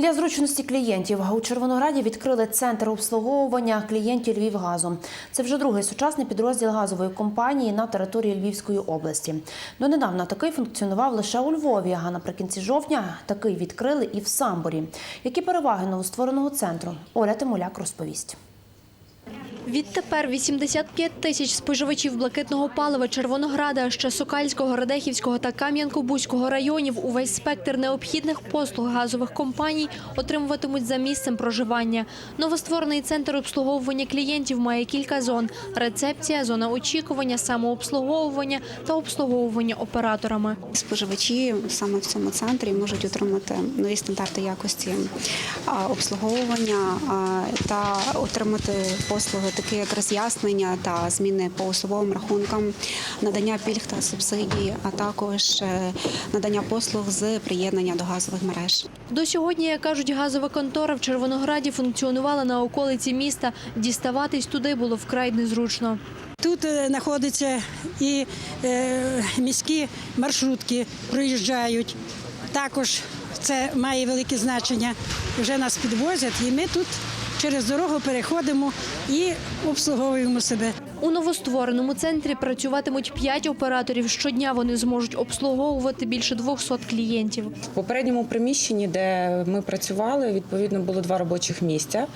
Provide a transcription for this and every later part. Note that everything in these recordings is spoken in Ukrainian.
Для зручності клієнтів у Червонограді відкрили центр обслуговування клієнтів Львівгазу. Це вже другий сучасний підрозділ газової компанії на території Львівської області. Донедавна такий функціонував лише у Львові, а наприкінці жовтня такий відкрили і в Самборі. Які переваги новоствореного центру? Оля Тимуляк розповість. Відтепер 85 тисяч споживачів блакитного палива Червонограда, Сокальського, Радехівського та Кам'янко-Бузького районів увесь спектр необхідних послуг газових компаній отримуватимуть за місцем проживання. Новостворений центр обслуговування клієнтів має кілька зон: рецепція, зона очікування, самообслуговування та обслуговування операторами. Споживачі саме в цьому центрі можуть отримати нові стандарти якості обслуговування та отримати послуги, такі як роз'яснення та зміни по особовим рахункам, надання пільг та субсидій, а також е, надання послуг з приєднання до газових мереж. До сьогодні, як кажуть, газова контора в Червонограді функціонувала на околиці міста. Діставатись туди було вкрай незручно. Тут е, знаходяться і е, міські маршрутки проїжджають. Також це має велике значення. Вже нас підвозять, і ми тут через дорогу переходимо і обслуговуємо себе. У новоствореному центрі працюватимуть п'ять операторів. Щодня вони зможуть обслуговувати більше 200 клієнтів. В попередньому приміщенні, де ми працювали, відповідно було два робочих місця.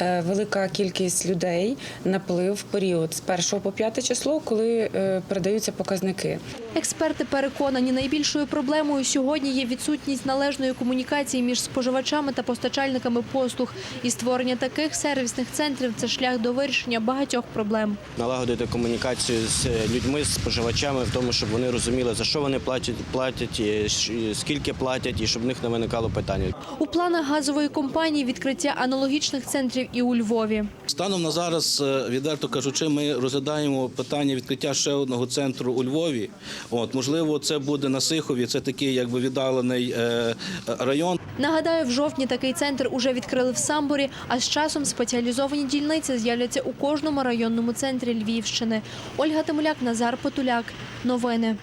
Е, Велика кількість людей наплив в період з 1 по 5 число, коли е, передаються показники. Експерти переконані, найбільшою проблемою сьогодні є відсутність належної комунікації між споживачами та постачальниками послуг. І створення таких сервісних центрів це шлях до вирішення багатьох проблем. Налагодити комунікацію з людьми, з споживачами, в тому, щоб вони розуміли, за що вони платять, платять, скільки платять, і щоб в них не виникало питання. У планах газової компанії відкриття аналогічних центрів і у Львові. Станом на зараз, е, відверто кажучи, ми розглядаємо питання відкриття ще одного центру у Львові. От можливо, це буде на Сихові. Це такий якби віддалений е, район. Нагадаю, в жовтні такий центр уже відкрили в Самборі, а з часом спеціалізовані дільниці з'являться у кожному районному центрі Львівщини. Ольга Тимуляк, Назар Потуляк. Новини.